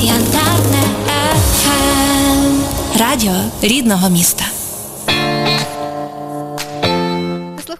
Янтарне FM. Радіо рідного міста.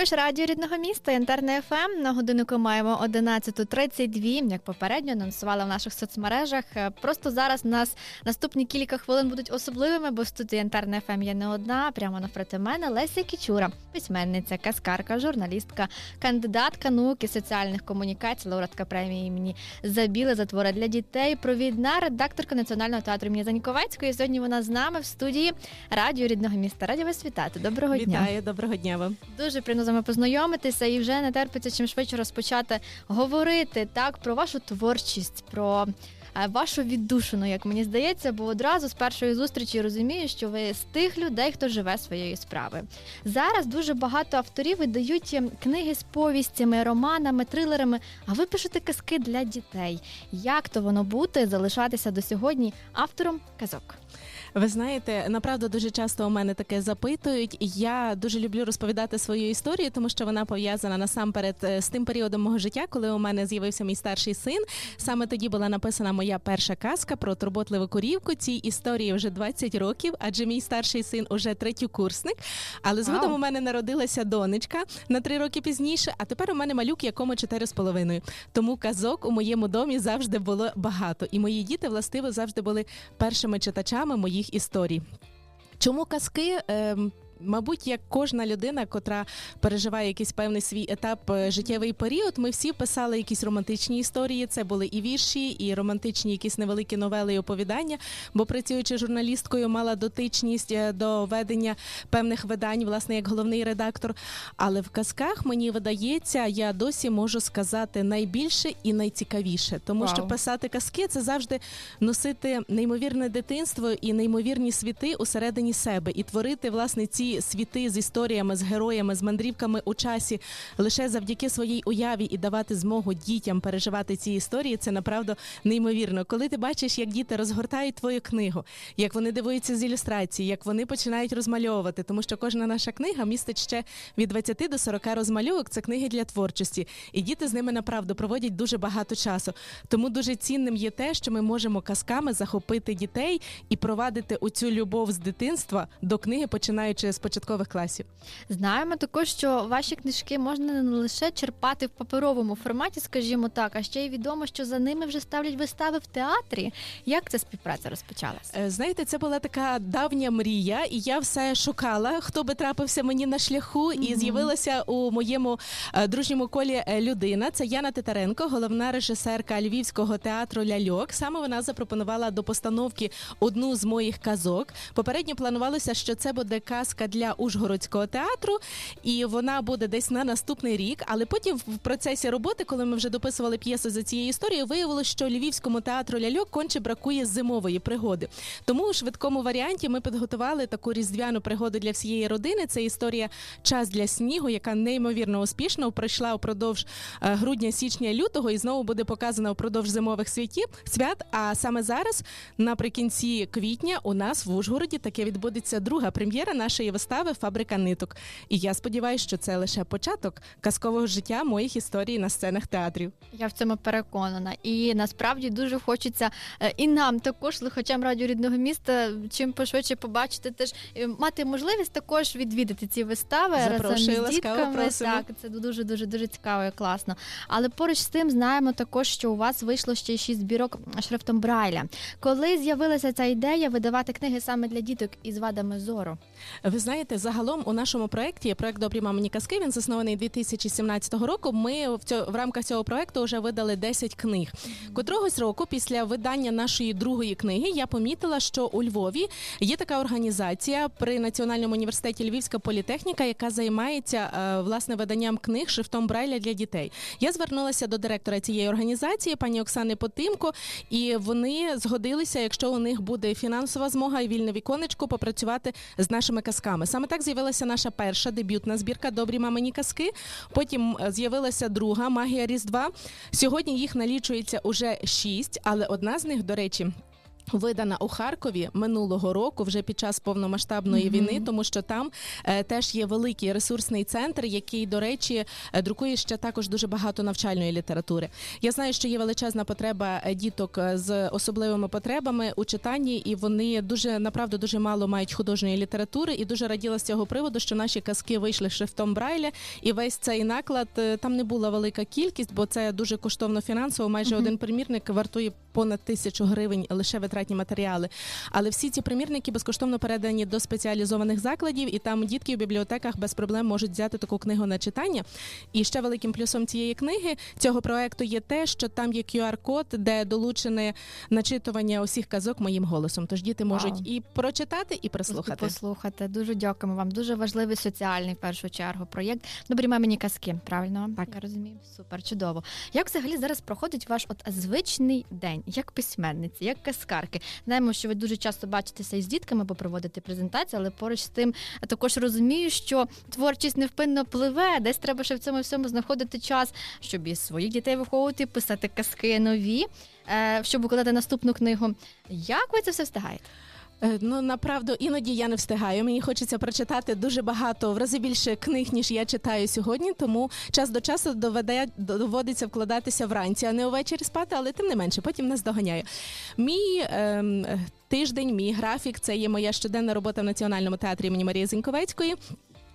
Слухаєш радіо рідного міста Янтерне ФМ. На годиннику маємо 11.32, Як попередньо анонсувала в наших соцмережах. Е, Просто зараз нас наступні кілька хвилин будуть особливими, бо в студії Янтерне ФМ є не одна. Прямо навпроти мене Леся Кічура, письменниця, каскарка, журналістка, кандидатка науки соціальних комунікацій, лауреатка премії імені Забіли за твори для дітей, провідна редакторка Національного театру імені Заньковецької. Сьогодні вона з нами в студії радіо рідного міста. Раді вас вітати. Доброго дня. Вітаю, доброго дня вам. Дуже приємно з вами познайомитися і вже не терпиться чим швидше розпочати говорити так про вашу творчість, про е, вашу віддушину, як мені здається, бо одразу з першої зустрічі розумію, що ви з тих людей, хто живе своєю справою. Зараз дуже багато авторів видають книги з повістями, романами, трилерами. А ви пишете казки для дітей. Як то воно бути залишатися до сьогодні автором казок? Ви знаєте, направду дуже часто у мене таке запитують. Я дуже люблю розповідати свою історію, тому що вона пов'язана насамперед е, з тим періодом мого життя, коли у мене з'явився мій старший син. Саме тоді була написана моя перша казка про турботливу корівку. Цій історії вже 20 років, адже мій старший син уже третьокурсник. Але згодом Вау. у мене народилася донечка на три роки пізніше. А тепер у мене малюк, якому чотири з половиною. Тому казок у моєму домі завжди було багато, і мої діти властиво завжди були першими читачами моїх історій. Чому казки? Ем, Мабуть, як кожна людина, котра переживає якийсь певний свій етап е, життєвий період, ми всі писали якісь романтичні історії. Це були і вірші, і романтичні якісь невеликі новели і оповідання. Бо працюючи журналісткою, мала дотичність е, до ведення певних видань, власне, як головний редактор. Але в казках мені видається, я досі можу сказати найбільше і найцікавіше, тому Вау. що писати казки це завжди носити неймовірне дитинство і неймовірні світи усередині себе, і творити власне ці світи з історіями, з героями, з мандрівками у часі лише завдяки своїй уяві і давати змогу дітям переживати ці історії. Це направду неймовірно. Коли ти бачиш, як діти розгортають твою книгу, як вони дивуються з ілюстрації, як вони починають розмальовувати, тому що кожна наша книга містить ще від 20 до 40 розмальовок. Це книги для творчості, і діти з ними направду проводять дуже багато часу. Тому дуже цінним є те, що ми можемо казками захопити дітей і провадити оцю любов з дитинства до книги, починаючи з початкових класів. Знаємо також, що ваші книжки можна не лише черпати в паперовому форматі, скажімо так, а ще й відомо, що за ними вже ставлять вистави в театрі. Як ця співпраця розпочалася? Е, Знаєте, це була така давня мрія, і я все шукала, хто би трапився мені на шляху, і з'явилася у моєму е, дружньому колі е, людина. Це Яна Титаренко, головна режисерка Львівського театру Ляльок. Саме вона запропонувала до постановки одну з моїх казок. Попередньо планувалося, що це буде казка для Ужгородського театру, і вона буде десь на наступний рік. Але потім в процесі роботи, коли ми вже дописували п'єсу за цією історією, виявилося, що Львівському театру Ляльок конче бракує зимової пригоди. Тому у швидкому варіанті ми підготували таку різдвяну пригоду для всієї родини. Це історія Час для снігу, яка неймовірно успішно пройшла упродовж е, грудня, січня, лютого і знову буде показана упродовж зимових святів свят. А саме зараз, наприкінці квітня, у нас в Ужгороді таке відбудеться друга прем'єра нашої вистави Фабрика ниток. І я сподіваюся, що це лише початок казкового життя моїх історій на сценах театрів. Я в цьому переконана. І насправді дуже хочеться е, і нам також, слухачам радіо рідного міста, чим пошвидше побачити, теж е, мати можливість також відвідати ці вистави Запрошую, разом із ласкаво дітками. просимо. Так, це дуже дуже дуже цікаво і класно. Але поруч з тим знаємо також, що у вас вийшло ще шість збірок шрифтом Брайля. Коли з'явилася ця ідея видавати книги саме для діток із вадами зору? Ви знаєте, загалом у нашому проєкті проект Добрі мамині казки. Він заснований 2017 року. Ми в цьо, в рамках цього проекту вже видали 10 книг. Котрогось року, після видання нашої другої книги, я помітила, що у Львові є така організація при Національному університеті Львівська політехніка, яка займається е, власне виданням книг шрифтом Брайля для дітей. Я звернулася до директора цієї організації, пані Оксани Потимко, і вони згодилися, якщо у них буде фінансова змога і вільне віконечко, попрацювати з нашими казками. Саме так з'явилася наша перша дебютна збірка Добрі мамині казки. Потім е, з'явилася друга магія Різдва. Сьогодні їх налічується уже шість, але одна з них, до речі. Видана у Харкові минулого року, вже під час повномасштабної Мгм. війни, тому що там е, теж є великий ресурсний центр, який, до речі, е, друкує ще також дуже багато навчальної літератури. Я знаю, що є величезна потреба е, діток е, з особливими потребами у читанні, і вони дуже направду дуже мало мають художньої літератури. І дуже раділа з цього приводу, що наші казки вийшли шрифтом Брайля, і весь цей наклад е, там не була велика кількість, бо це дуже коштовно фінансово. Майже Мгм. один примірник вартує понад тисячу гривень лише витратні матеріали. Але всі ці примірники безкоштовно передані до спеціалізованих закладів, і там дітки в бібліотеках без проблем можуть взяти таку книгу на читання. І ще великим плюсом цієї книги цього проекту є те, що там є QR-код, де долучене начитування усіх казок моїм голосом. Тож діти можуть Вау. і прочитати, і прослухати. Послухати. Дуже дякуємо вам. Дуже важливий соціальний в першу чергу проєкт. Добрі мамині казки, правильно? Так. Я розумію. Супер, чудово. Як взагалі зараз проходить ваш от звичний день, як письменниці, як казкарки? Знаємо, що ви дуже часто бачитеся із дітками, бо проводите презентації, але поруч з тим також розумію, що творчість невпинно пливе. Десь треба ще в цьому всьому знаходити час, щоб і своїх дітей виховувати, писати казки нові, е, щоб укладати наступну книгу. Як ви це все встигаєте? Е, Ну направду іноді я не встигаю. Мені хочеться прочитати дуже багато в рази більше книг, ніж я читаю сьогодні. Тому час до часу доведе доводиться вкладатися вранці, а не увечері спати, але тим не менше, потім нас доганяє. Мій ем, е, тиждень, мій графік це є моя щоденна робота в національному театрі імені Марії Зіньковецької.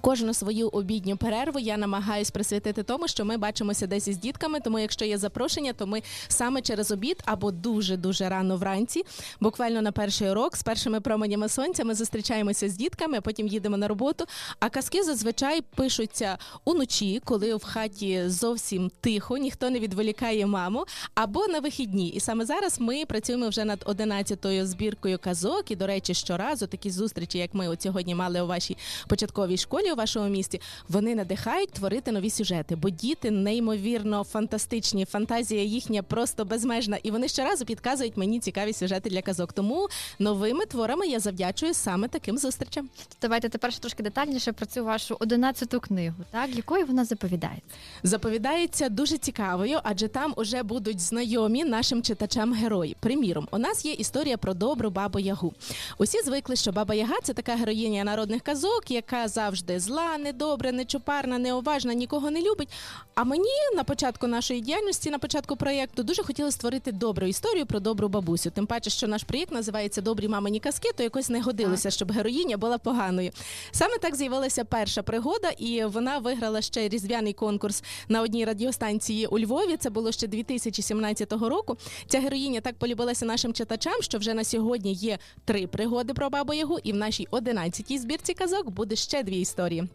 Кожну свою обідню перерву я намагаюсь присвятити тому, що ми бачимося десь із дітками. Тому, якщо є запрошення, то ми саме через обід або дуже дуже рано вранці, буквально на перший урок з першими променями сонця ми зустрічаємося з дітками, а потім їдемо на роботу. А казки зазвичай пишуться уночі, коли в хаті зовсім тихо, ніхто не відволікає маму, або на вихідні. І саме зараз ми працюємо вже над 11-ю збіркою казок. І, до речі, щоразу такі зустрічі, як ми от сьогодні мали у вашій початковій школі у вашому місті, вони надихають творити нові сюжети, бо діти неймовірно фантастичні. Фантазія їхня просто безмежна, і вони щоразу підказують мені цікаві сюжети для казок. Тому новими творами я завдячую саме таким зустрічам. Давайте тепер ще трошки детальніше про цю вашу одинадцяту книгу, так якою вона заповідається? Заповідається дуже цікавою, адже там уже будуть знайомі нашим читачам герої. Приміром, у нас є історія про добру бабу Ягу. Усі звикли, що баба Яга це така героїня народних казок, яка завжди зла, недобра, нечупарна, неуважна, нікого не любить. А мені на початку нашої діяльності, на початку проєкту, дуже хотіли створити добру історію про добру бабусю. Тим паче, що наш проєкт називається Добрі мамині казки, то якось не годилося, щоб героїня була поганою. Саме так з'явилася перша пригода, і вона виграла ще різдвяний конкурс на одній радіостанції у Львові. Це було ще 2017 року. Ця героїня так полюбилася нашим читачам, що вже на сьогодні є три пригоди про бабу Ягу, і в нашій 11-й збірці казок буде ще дві історії історії.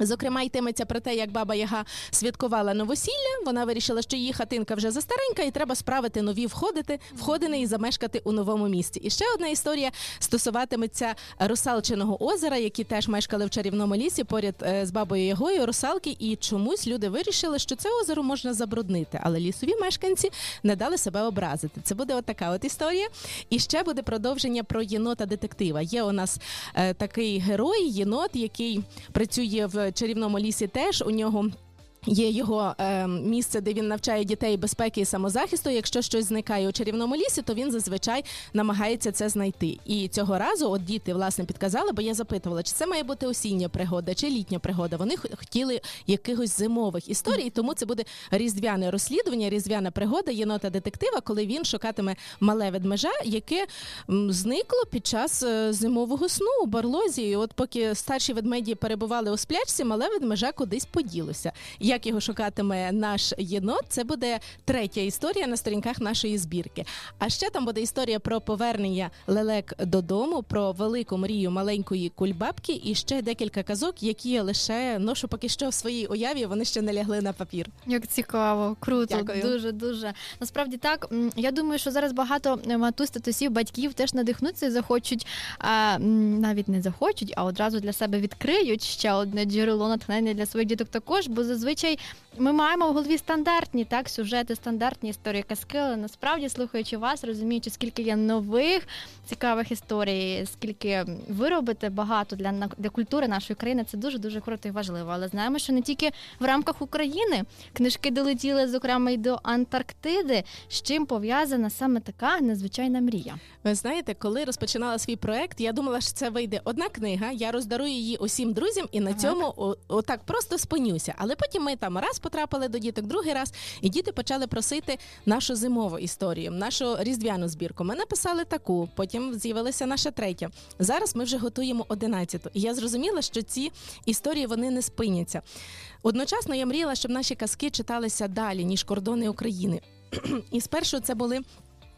Зокрема, йтиметься про те, як баба Яга святкувала новосілля. Вона вирішила, що її хатинка вже застаренька, і треба справити нові входити, входини і замешкати у новому місті. І ще одна історія стосуватиметься русалчиного озера, які теж мешкали в чарівному лісі поряд е, з бабою Ягою, русалки. І чомусь люди вирішили, що це озеро можна забруднити, але лісові мешканці не дали себе образити. Це буде от така от історія. І ще буде продовження про єнота детектива. Є у нас е, такий герой, єнот, який працює в чарівному лісі. Теж у нього. Є його е, місце, де він навчає дітей безпеки і самозахисту. Якщо щось зникає у чарівному лісі, то він зазвичай намагається це знайти. І цього разу, от діти власне підказали, бо я запитувала, чи це має бути осіння пригода, чи літня пригода. Вони хотіли якихось зимових історій, тому це буде різдвяне розслідування, різдвяна пригода єнота детектива, коли він шукатиме мале ведмежа, яке зникло під час е, зимового сну у барлозі. І от поки старші ведмеді перебували у сплячці, мале ведмежа кудись поділося. Як його шукатиме наш єнот, це буде третя історія на сторінках нашої збірки. А ще там буде історія про повернення лелек додому, про велику мрію маленької кульбабки і ще декілька казок, які я лише ношу поки що в своїй уяві. Вони ще не лягли на папір. Як цікаво, круто, Дякую. дуже дуже. Насправді так. Я думаю, що зараз багато е, матусь, татусів, батьків теж надихнуться і захочуть, а навіть не захочуть, а одразу для себе відкриють ще одне джерело натхнення для своїх діток також, бо зазвичай зазвичай ми маємо в голові стандартні так сюжети, стандартні історії казки, але насправді слухаючи вас, розуміючи, скільки є нових цікавих історій, скільки ви робите багато для для культури нашої країни, це дуже дуже круто і важливо. Але знаємо, що не тільки в рамках України книжки долетіли, зокрема, й до Антарктиди, з чим пов'язана саме така незвичайна мрія. Ви знаєте, коли розпочинала свій проект, я думала, що це вийде одна книга. Я роздарую її усім друзям і на Так. цьому отак просто спинюся. Але потім ми там раз потрапили до діток, другий раз, і діти почали просити нашу зимову історію, нашу різдвяну збірку. Ми написали таку, потім з'явилася наша третя. Зараз ми вже готуємо одинадцяту. І я зрозуміла, що ці історії вони не спиняться. Одночасно я мріяла, щоб наші казки читалися далі ніж кордони України. І спершу це були.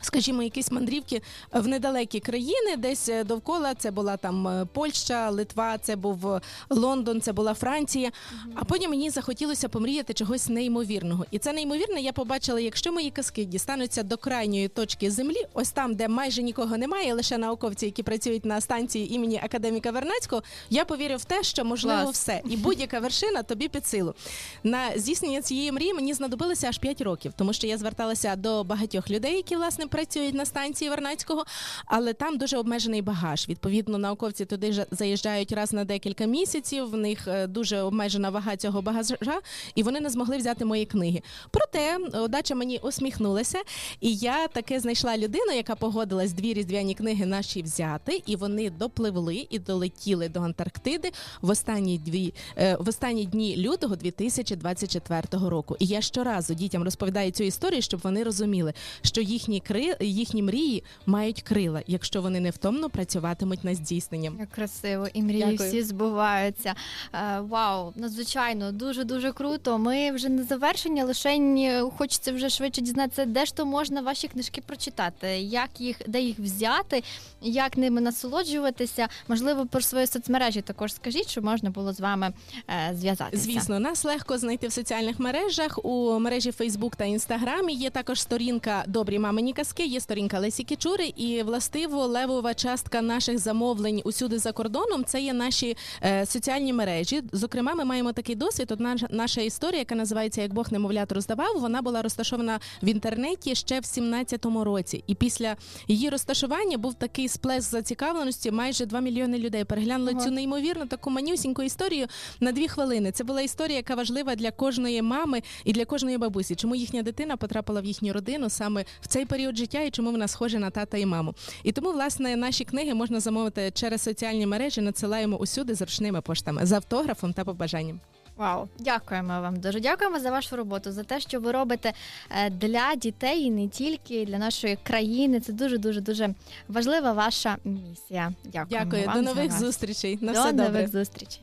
Скажімо, якісь мандрівки в недалекі країни, десь е, довкола це була там е, Польща, Литва, це був е, Лондон, це була Франція. А потім мені захотілося помріяти чогось неймовірного. І це неймовірне я побачила, якщо мої казки дістануться до крайньої точки землі, ось там, де майже нікого немає, лише науковці, які працюють на станції імені академіка Вернацького, я повірю в те, що можливо Клас. все, і будь-яка вершина тобі під силу. На здійснення цієї мрії мені знадобилося аж 5 років, тому що я зверталася до багатьох людей, які власне працюють на станції Вернацького, але там дуже обмежений багаж. Відповідно, науковці туди заїжджають раз на декілька місяців. В них е, дуже обмежена вага цього багажа, і вони не змогли взяти мої книги. Проте удача мені усміхнулася, і я таки знайшла людину, яка погодилась дві різдвяні книги наші взяти, і вони допливли і долетіли до Антарктиди в останні дві е, в останні дні лютого 2024 року. І я щоразу дітям розповідаю цю історію, щоб вони розуміли, що їхні кри їхні мрії мають крила, якщо вони невтомно працюватимуть над здійсненням. Як красиво, і мрії Дякую. всі збуваються. Е, вау, надзвичайно, дуже дуже круто. Ми вже на завершення, лише хочеться вже швидше дізнатися, де ж то можна ваші книжки прочитати, як їх, де їх взяти, як ними насолоджуватися. Можливо, про свої соцмережі також скажіть, щоб можна було з вами е, зв'язатися. Звісно, нас легко знайти в соціальних мережах. У мережі Facebook та Instagram є також сторінка Добрі мамині казки, є сторінка Лесі Кічури, і властиво левова частка наших замовлень усюди за кордоном. Це є наші е, соціальні мережі. Зокрема, ми маємо такий досвід. Одна наша історія, яка називається Як Бог немовлят роздавав, вона була розташована в інтернеті ще в 17-му році. І після її розташування був такий сплеск зацікавленості. Майже 2 мільйони людей переглянули Ого. цю неймовірну таку манюсіньку історію на дві хвилини. Це була історія, яка важлива для кожної мами і для кожної бабусі. Чому їхня дитина потрапила в їхню родину саме в цей період життя і чому вона схожа на тата і маму. І тому, власне, наші книги можна замовити через соціальні мережі. Надсилаємо усюди зручними поштами з автографом та побажанням. Вау, дякуємо вам дуже. Дякуємо за вашу роботу, за те, що ви робите е, для дітей і не тільки для нашої країни. Це дуже дуже дуже важлива ваша місія. Дякуємо Дякую, вам до нових зустрічей. На До все нових добре. зустрічей.